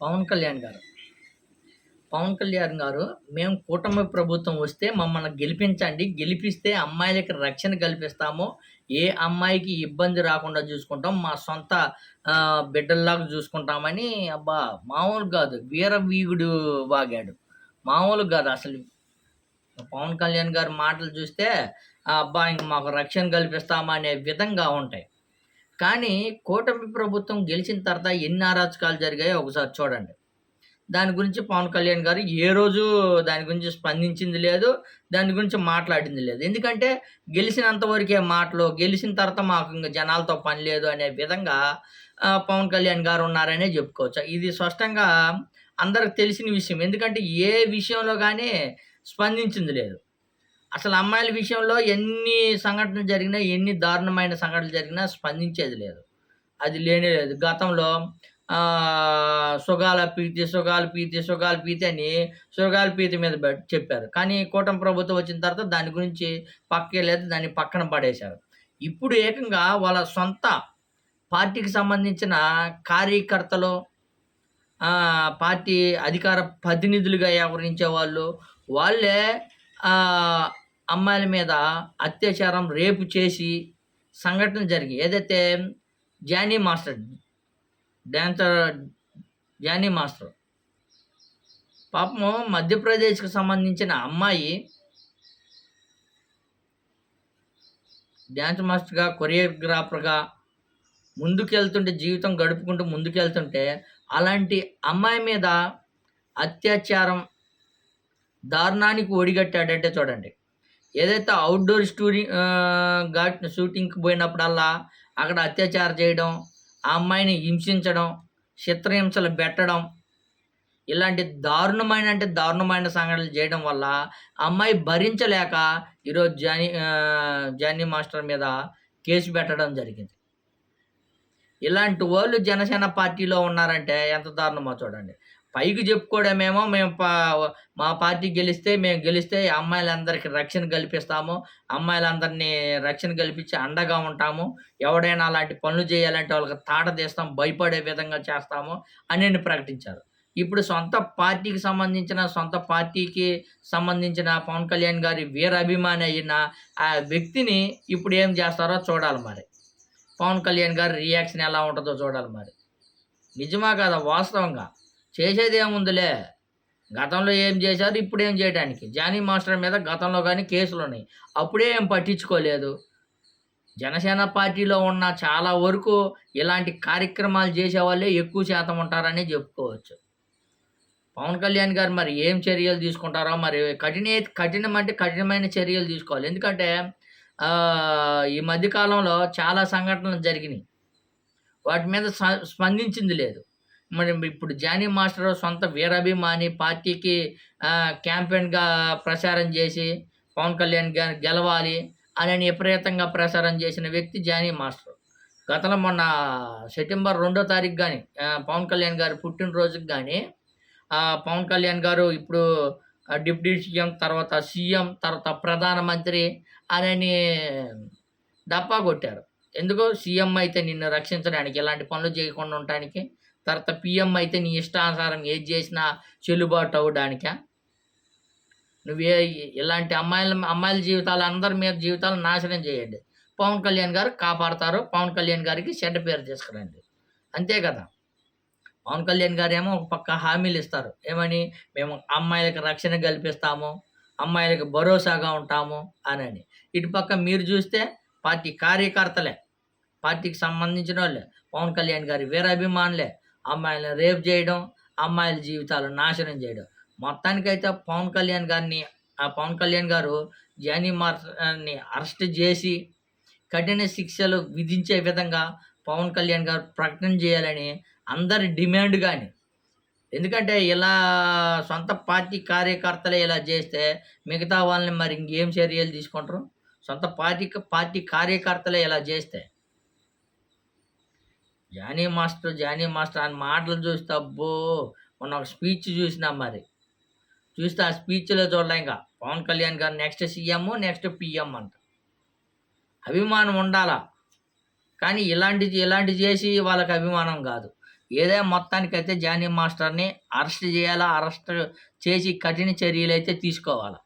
పవన్ కళ్యాణ్ గారు. పవన్ కళ్యాణ్ గారు మేము కూటమి ప్రభుత్వం వస్తే మమ్మల్ని గెలిపించండి గెలిపిస్తే అమ్మాయిలకి రక్షణ కల్పిస్తాము. ఏ అమ్మాయికి ఇబ్బంది రాకుండా చూసుకుంటాం మా సొంత బిడ్డల్లాగా చూసుకుంటామని అబ్బా మామూలు కాదు వీరవీగుడు వాగాడు. మామూలు కాదు అసలు. పవన్ కళ్యాణ్ గారి మాటలు చూస్తే అబ్బా ఇంక మాకు రక్షణ కల్పిస్తామా అనే విధంగా ఉంటాయి. కానీ కూటమి ప్రభుత్వం గెలిచిన తర్వాత ఎన్ని అరాచకాలు జరిగాయో ఒకసారి చూడండి. దాని గురించి పవన్ కళ్యాణ్ గారు ఏ రోజు దాని గురించి స్పందించింది లేదు దాని గురించి మాట్లాడింది లేదు. ఎందుకంటే గెలిచినంత వరకే మాటలు గెలిచిన తర్వాత మాకు ఇంకా జనాలతో పని లేదు అనే విధంగా పవన్ కళ్యాణ్ గారు ఉన్నారనే చెప్పుకోవచ్చు. ఇది స్పష్టంగా అందరికి తెలిసిన విషయం. ఎందుకంటే ఏ విషయంలో కానీ స్పందించింది లేదు. అసలు అమ్మాయిల విషయంలో ఎన్ని సంఘటనలు జరిగినా ఎన్ని దారుణమైన సంఘటనలు జరిగినా స్పందించేది లేదు. అది లేనే లేదు. గతంలో సుగాల పీతి సుగాల పీతి సుగాల పీతి అని సుగాల పీతి మీద చెప్పారు. కానీ కూటమి ప్రభుత్వం వచ్చిన తర్వాత దాని గురించి పక్కే లేదు దాన్ని పక్కన పడేశారు. ఇప్పుడు ఏకంగా వాళ్ళ సొంత పార్టీకి సంబంధించిన కార్యకర్తలు పార్టీ అధికార ప్రతినిధులుగా వ్యవహరించే వాళ్ళు వాళ్ళే అమ్మాయిల మీద అత్యాచారం రేపు చేసి సంఘటన జరిగి ఏదైతే Jani master dancer Jani master పాపము మధ్యప్రదేశ్కి సంబంధించిన అమ్మాయి డ్యాన్స్ మాస్టర్గా కొరియోగ్రాఫర్గా ముందుకెళ్తుంటే జీవితం గడుపుకుంటూ ముందుకెళ్తుంటే అలాంటి అమ్మాయి మీద అత్యాచారం దారుణానికి ఒడిగట్టాడంటే చూడండి. ఏదైతే అవుట్డోర్ స్టూడి ఘాట్ షూటింగ్కి పోయినప్పుడల్లా అక్కడ అత్యాచారం చేయడం ఆ అమ్మాయిని హింసించడం చిత్రహింసలు పెట్టడం ఇలాంటి దారుణమైన అంటే దారుణమైన సంఘటనలు చేయడం వల్ల అమ్మాయి భరించలేక ఈరోజు జానీ జానీ మాస్టర్ మీద కేసు పెట్టడం జరిగింది. ఇలాంటి వాళ్ళు జనసేన పార్టీలో ఉన్నారంటే ఎంత దారుణమో చూడండి. పైకి చెప్పుకోవడమేమో మేము పా- మా పార్టీ గెలిస్తే మేము గెలిస్తే అమ్మాయిలందరికీ రక్షణ కల్పిస్తాము. అమ్మాయిలందరినీ రక్షణ కల్పించి అండగా ఉంటాము. ఎవడైనా అలాంటి పనులు చేయాలంటే వాళ్ళకి తాట తీస్తాం భయపడే విధంగా చేస్తాము అని ప్రకటించారు. ఇప్పుడు సొంత పార్టీకి సంబంధించిన సొంత పార్టీకి సంబంధించిన పవన్ కళ్యాణ్ గారి వీర అభిమాని అయిన ఆ వ్యక్తిని ఇప్పుడు ఏం చేస్తారో చూడాలి మరి. పవన్ కళ్యాణ్ గారి రియాక్షన్ ఎలా ఉంటుందో చూడాలి మరి. నిజమా కదా? వాస్తవంగా చేసేది ఏముందిలే గతంలో ఏం చేశారు ఇప్పుడు ఏం చేయడానికి జానీ మాస్టర్ మీద గతంలో కానీ కేసులు ఉన్నాయి. అప్పుడే ఏం పట్టించుకోలేదు. జనసేన పార్టీలో ఉన్న చాలా వరకు ఇలాంటి కార్యక్రమాలు చేసే వాళ్ళే ఎక్కువ శాతం ఉంటారని చెప్పుకోవచ్చు. పవన్ కళ్యాణ్ గారు మరి ఏం చర్యలు తీసుకుంటారో మరి కఠిన కఠినం అంటే కఠినమైన చర్యలు తీసుకోవాలి. ఎందుకంటే ఈ మధ్యకాలంలో చాలా సంఘటనలు జరిగినాయి. వాటి మీద స్పందించింది లేదు. మరి ఇప్పుడు జానీ మాస్టర్ సొంత వీరాభిమాని పార్టీకి క్యాంపెయిన్గా ప్రచారం చేసి పవన్ కళ్యాణ్ గారు గెలవాలి అని విపరీతంగా ప్రచారం చేసిన వ్యక్తి జానీ మాస్టర్. గతంలో మొన్న సెప్టెంబర్ రెండో తారీఖు కానీ పవన్ కళ్యాణ్ గారు పుట్టినరోజుకి కానీ పవన్ కళ్యాణ్ గారు ఇప్పుడు డిప్యూటీ సీఎం తర్వాత సీఎం తర్వాత ప్రధానమంత్రి అని డప్పా కొట్టారు. ఎందుకు? సీఎం అయితే నిన్ను రక్షించడానికి ఇలాంటి పనులు చేయకుండా ఉండటానికి తర్వాత పిఎం అయితే నీ ఇష్టానుసారం ఏది చేసినా చెల్లుబాటు అవ్వడానికా? నువ్వే ఇలాంటి అమ్మాయిల అమ్మాయిల జీవితాలు అందరి మీద జీవితాలు నాశనం చేయండి. పవన్ కళ్యాణ్ గారు కాపాడతారు. పవన్ కళ్యాణ్ గారికి చెడ్డ పేరు తీసుకురండి. అంతే కదా? పవన్ కళ్యాణ్ గారు ఏమో ఒక పక్క హామీలు ఇస్తారు. ఏమని? మేము అమ్మాయిలకు రక్షణ కల్పిస్తాము. అమ్మాయిలకు భరోసాగా ఉంటాము అని ఇటు పక్క మీరు చూస్తే పార్టీ కార్యకర్తలే. పార్టీకి సంబంధించిన వాళ్ళే. పవన్ కళ్యాణ్ గారి వీరాభిమానులే. అమ్మాయిలను రేప్ చేయడం అమ్మాయిల జీవితాలు నాశనం చేయడం. మొత్తానికైతే పవన్ కళ్యాణ్ గారిని ఆ పవన్ కళ్యాణ్ గారు జానీ మార్ని అరెస్ట్ చేసి కఠిన శిక్షలు విధించే విధంగా పవన్ కళ్యాణ్ గారు ప్రకటన చేయాలని అందరి డిమాండ్ కానీ ఎందుకంటే ఇలా సొంత పార్టీ కార్యకర్తలే ఇలా చేస్తే మిగతా వాళ్ళని మరి ఇంకేం చర్యలు తీసుకుంటారు? సొంత పార్టీ పార్టీ కార్యకర్తలే ఇలా చేస్తే. జానీ మాస్టర్ జానీ మాస్టర్ అని మాటలు చూస్తే అబ్బో మొన్న ఒక స్పీచ్ చూసినా మరి. చూస్తే ఆ స్పీచ్లో చూడలే ఇంకా. పవన్ కళ్యాణ్ గారు నెక్స్ట్ సీఎం నెక్స్ట్ పిఎం అంట. అభిమానం ఉండాలా? కానీ ఇలాంటి ఇలాంటి చేసి వాళ్ళకి అభిమానం కాదు. ఏదైనా మొత్తానికైతే జానీ మాస్టర్ని అరెస్ట్ చేయాలా? అరెస్ట్ చేసి కఠిన చర్యలు అయితే తీసుకోవాలి?